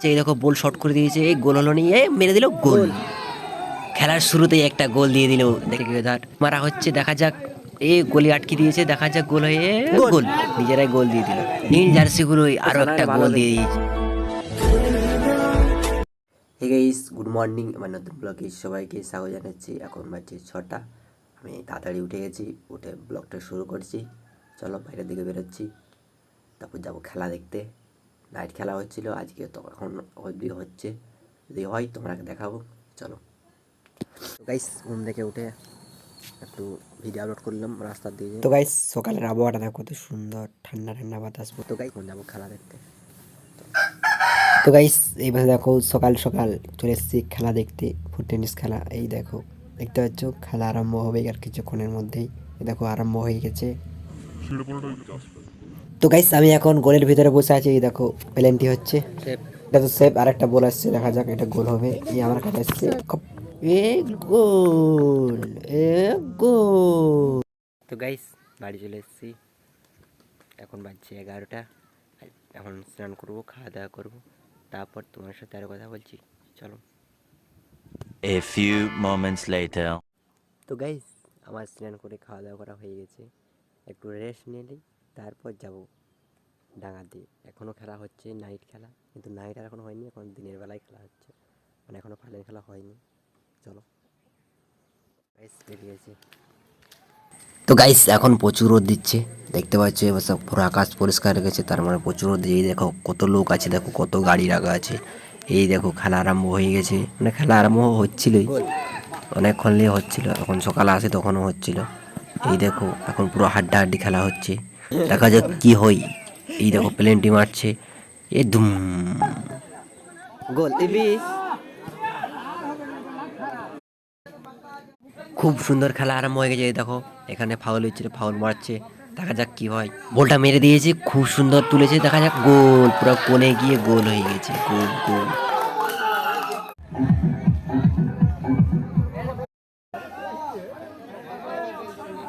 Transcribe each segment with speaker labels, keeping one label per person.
Speaker 1: যে দেখো বল শট করে দিয়েছে এই গোল হলো নিয়ে মেরে দিল গোল। খেলার শুরুতেই একটা গোল দিয়ে দিল দেখে মারা হচ্ছে দেখা যাক এ গোলে আটকে দিয়েছে দেখা যাক গোল হয়ে গোল। নিজেরাই গোল দিয়ে দিল। নীল জার্সি গুলোই আরও একটা গোল দিয়ে দিয়েছে। হে গাইস গুড মর্নিং আমার নতুন ব্লগে সবাইকে স্বাগত জানাচ্ছি। এখন বাজছে ছটা আমি তাড়াতাড়ি উঠে গেছি উঠে ব্লগটা শুরু করছি। চলো বাইরের দিকে বেরোচ্ছি তারপর যাব খেলা দেখতে। নাইট খেলা হচ্ছিল আজকে তো এখন অবধি হচ্ছে। যদি হয় তোমাকে দেখাবো। চলো। তো গাইস ঘুম থেকে উঠে একটু ভিডিও আপলোড করলাম রাস্তার দিয়ে
Speaker 2: তো গাইস সকালের আবহাওয়াটা দেখো কত সুন্দর। ঠান্ডা ঠান্ডা বাতাস।
Speaker 1: তো গাইস এখন যাব খেলা দেখতে।
Speaker 2: তো গাইস এইভাবে দেখো সকাল সকাল চলে এসেছি খেলা দেখতে। ফুট টেনিস খেলা এই দেখো দেখতে পাচ্ছ? খেলা আরম্ভ হবে আর কিছুক্ষণের মধ্যেই। এই দেখো আরম্ভ হয়ে গেছে। তো গাইস আমি এখন গোলের ভিতরে বসে আছি এই দেখো প্লেনটি হচ্ছে। এটা তো সেফ আর একটা বল আসছে দেখা যাক এটা গোল হবে। এই আমার কাছে আসছে এ গোল এ গোল
Speaker 1: তো গাইস বাড়ি চলে এসেছি। এখন বাজছে এগারোটা এখন স্নান করব খাওয়া দাওয়া করব। তারপর তোমার সাথে আরও কথা বলছি। চলো।
Speaker 3: A few moments later.
Speaker 1: তো গাইস আমার স্নান করে খাওয়া দাওয়া করা হয়ে গেছে। একটু রেস্ট নিয়ে তারপর যাব। ডাঙাতে এখনও খেলা হচ্ছে নাইট খেলা। কিন্তু নাইট আর এখনও হয়নি, এখন দিনের বেলায় খেলা হচ্ছে। মানে এখনও ফাইনাল খেলা হয়নি। চলো। বেরিয়েছে তো গাইস এখন প্রচুর রোদ দিচ্ছে। দেখতে পাচ্ছ, এবার সব পুরো আকাশ পরিষ্কার রেখেছে তার মানে প্রচুর রোদ। এই দেখো, কত লোক আছে, দেখো কত গাড়ি রাখা আছে। এই দেখো, খেলা আরম্ভ হয়ে গেছে। মানে খেলা আরম্ভ হচ্ছিলই। অনেকক্ষণ নিয়ে হচ্ছিল। এখন সকালে আসে, তখনও হচ্ছিল। এই দেখো, এখন পুরো হাড্ডা হাড্ডি খেলা হচ্ছে। দেখা যাক কি হয়। এই দেখো প্লেনটি মারছে এ ধুম। গোল খুব সুন্দর খেলা আরম্ভ হয়ে গেছে এই দেখো এখানে ফাউল হচ্ছে ফাউল মারছে দেখা যাক কি হয়। বলটা মেরে দিয়েছে খুব সুন্দর তুলেছে দেখা যাক গোল পুরো কোণে গিয়ে গোল হয়ে গেছে গোল গোল।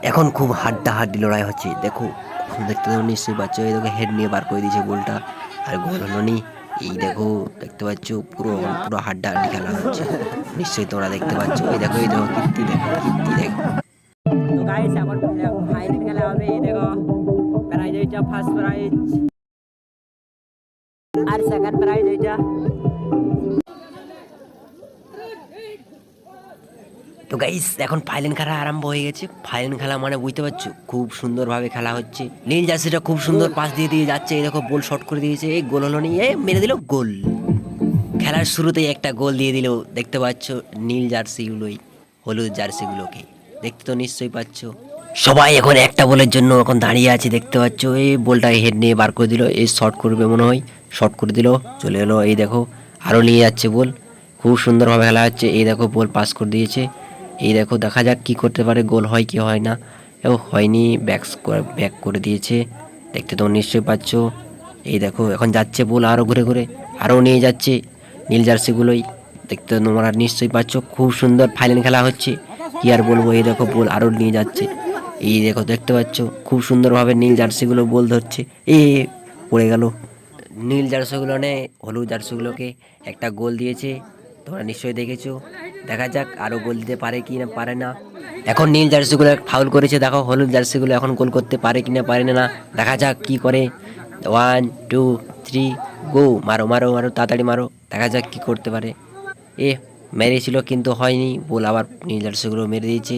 Speaker 1: এখন খুব হাড্ডা হাড্ডি লড়াই হচ্ছে দেখো। দেখতে তো নিশ্চয়ই পাচ্ছ, এই দেখো হেড নিয়ে বার করে দিয়েছে গোলটা। আর গোল হলো নি, এই দেখো, দেখতে পাচ্ছ, পুরো পুরো হাড্ডা হাড্ডি খেলা হচ্ছে। নিশ্চয়ই তোমরা দেখতে পাচ্ছ, এই দেখো এই দেখো, কীর্তি দেখো কীর্তি দেখো।
Speaker 4: এই দেখো প্রাইজ ফার্স্ট প্রাইজ আর সেকেন্ড প্রাইজ হইটা
Speaker 1: তো গাইস এখন ফাইনাল খেলা আরম্ভ হয়ে গেছে। ফাইনাল খেলা মানে বুঝতে পারছ, খুব সুন্দরভাবে খেলা হচ্ছে। নীল জার্সিটা খুব সুন্দর পাস দিয়ে দিয়ে যাচ্ছে, এই দেখো বল শট করে দিয়েছে, এই গোল হলো নিয়ে মেরে দিল গোল। খেলার শুরুতেই একটা গোল দিয়ে দিল, দেখতে পাচ্ছ নীল জার্সিগুলোই, হলুদ জার্সিগুলোকে। দেখতে তো নিশ্চয়ই পাচ্ছ। সবাই এখন একটা বলের জন্য এখন দাঁড়িয়ে আছে, দেখতে পাচ্ছ, এই বলটা হেড নিয়ে বার করে দিল, এই শর্ট করবে মনে হয় শর্ট করে দিল, চলে এলো, এই দেখো আরও নিয়ে যাচ্ছে বল। খুব সুন্দরভাবে খেলা হচ্ছে, এই দেখো বল পাস করে দিয়েছে। এই দেখো, দেখা যাক কি করতে পারে, গোল হয় কি হয় না। ও, হয়নি ব্যাকস ব্যাক করে দিয়েছে। দেখতে তো নিশ্চয়ই পাচ্ছ। এই দেখো, এখন যাচ্ছে বল আরও ঘুরে ঘুরে আরও নিয়ে যাচ্ছে নীল জার্সিগুলোই। দেখতে তোমরা নিশ্চয়ই পাচ্ছ, খুব সুন্দর ফাইনাল খেলা হচ্ছে। কি আর বলব, এই দেখো বল আরও নিয়ে যাচ্ছে। এই দেখো, দেখতে পাচ্ছ, খুব সুন্দরভাবে নীল জার্সিগুলো বল ধরছে। এ, পড়ে গেল। নীল জার্সিগুলো নে, হলুদ জার্সিগুলোকে একটা গোল দিয়েছে। তোমরা নিশ্চয়ই দেখেছ। দেখা যাক আরও গোল দিতে পারে কি না পারে না। এখন নীল জার্সিগুলো ফাউল করেছে, দেখো হলুদ জার্সিগুলো এখন গোল করতে পারে কি না পারে না। দেখা যাক কি করে। ওয়ান টু থ্রি গো মারো মারো মারো, তাড়াতাড়ি মারো। দেখা যাক কি করতে পারে। এ মেরেছিল কিন্তু হয়নি। বল আবার নীল জার্সিগুলো মেরে দিয়েছে।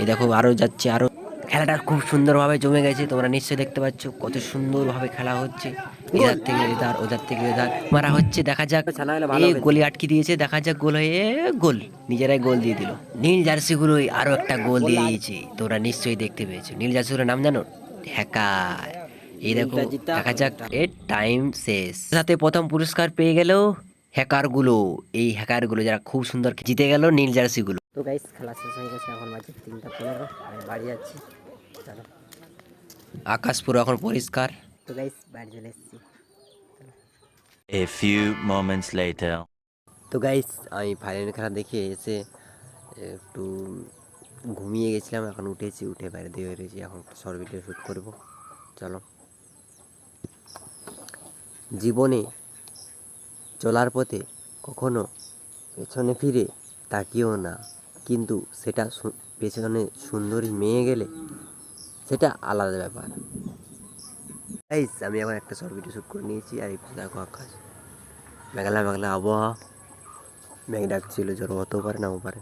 Speaker 1: এ দেখো আরও যাচ্ছে আরও খেলাটা খুব সুন্দরভাবে জমে গেছে তোমরা নিশ্চয়ই দেখতে পাচ্ছ কত সুন্দরভাবে খেলা হচ্ছে। এধার থেকে এধার ওধার থেকে এধার মারা হচ্ছে দেখা যাক এই গোলি আটকে দিয়েছে দেখা যাক গোল হয়ে গোল নিজেরাই গোল দিয়ে দিল। নীল জার্সিগুলোই আরও একটা গোল দিয়ে দিয়েছে তোমরা নিশ্চয়ই দেখতে পেয়েছ। নীল জার্সিগুলোর নাম জানো? হ্যাকার। এই দেখো দেখা যাক এর টাইম শেষ। সাথে প্রথম পুরস্কার পেয়ে গেল হ্যাকারগুলো এই হ্যাকারগুলো যারা খুব সুন্দর জিতে গেল নীল জার্সি গুলো
Speaker 4: তো গাইস খেলা শেষ হয়ে গেছে এখন বাজে তিনটা পনেরো আমি বাড়ি যাচ্ছি। চলো
Speaker 1: আকাশ পুরো এখন পরিষ্কার।
Speaker 4: তো গাইস বাড়ি চলে এসেছি।
Speaker 3: Later.
Speaker 1: তো গাইস আমি ফাইনাল খেলা দেখে এসে একটু ঘুমিয়ে গেছিলাম এখন উঠেছি উঠে বাইরে দিয়ে বেরিয়েছি এখন শর্ট ভিডিও শ্যুট করব। চলো। জীবনে চলার পথে কখনো পেছনে ফিরে তাকিও না কিন্তু সেটা পেছনে সুন্দরী মেয়ে গেলে সেটা আলাদা ব্যাপার। গাইস আমি এখন একটা শর্ট ভিডিও শ্যুট করে নিয়েছি আর এই দেখো আকাশ। মেঘলা মেঘলা আবহাওয়া। মেঘ ডাকছিল জ্বর হতেও পারে নাও পারে।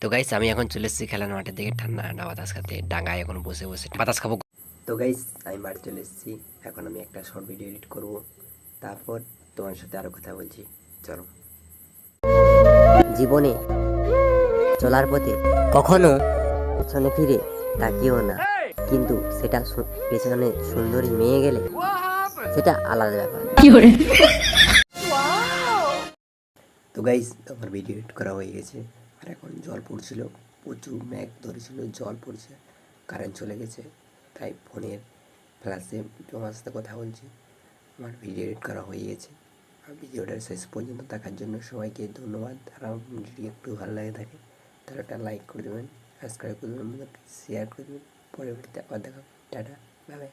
Speaker 1: তো গাইস আমি এখন চলে এসেছি খেলার মাঠের দিকে ঠান্ডা ঠান্ডা বাতাস খাতে। ডাঙায় এখন বসে বসে বাতাস খাব। তো গাইস আমি বাড়ি চলে এসেছি। এখন আমি একটা শর্ট ভিডিও এডিট করব। তারপর তোমার সাথে আরও কথা বলছি। চলো। জীবনে চলার পথে কখনো পেছনে ফিরে তাকিও না। কিন্তু সেটা পেছনে সুন্দরী মেয়ে গেলে সেটা আলাদা ব্যাপার। তো গাইস আমার ভিডিও এডিট করা হয়ে গেছে। আর এখন জল পড়ছিল প্রচুর ম্যাগ ধরেছিল জল পড়ছে কারেন্ট চলে গেছে। তাই ফোনের ফ্ল্যাশে তোমার সাথে কথা বলছি। আমার ভিডিও এডিট করা হয়ে গেছে। আর ভিডিওটা শেষ পর্যন্ত দেখার জন্য সবাইকে ধন্যবাদ। আর আমার ভিডিও একটু ভালো লাগে থাকে তাহলে একটা লাইক করে দেবেন সাবস্ক্রাইব করে দেবেন শেয়ার করে দেবেন। পরে ভিডিওতে আবার দেখা হবে। Tata bye bye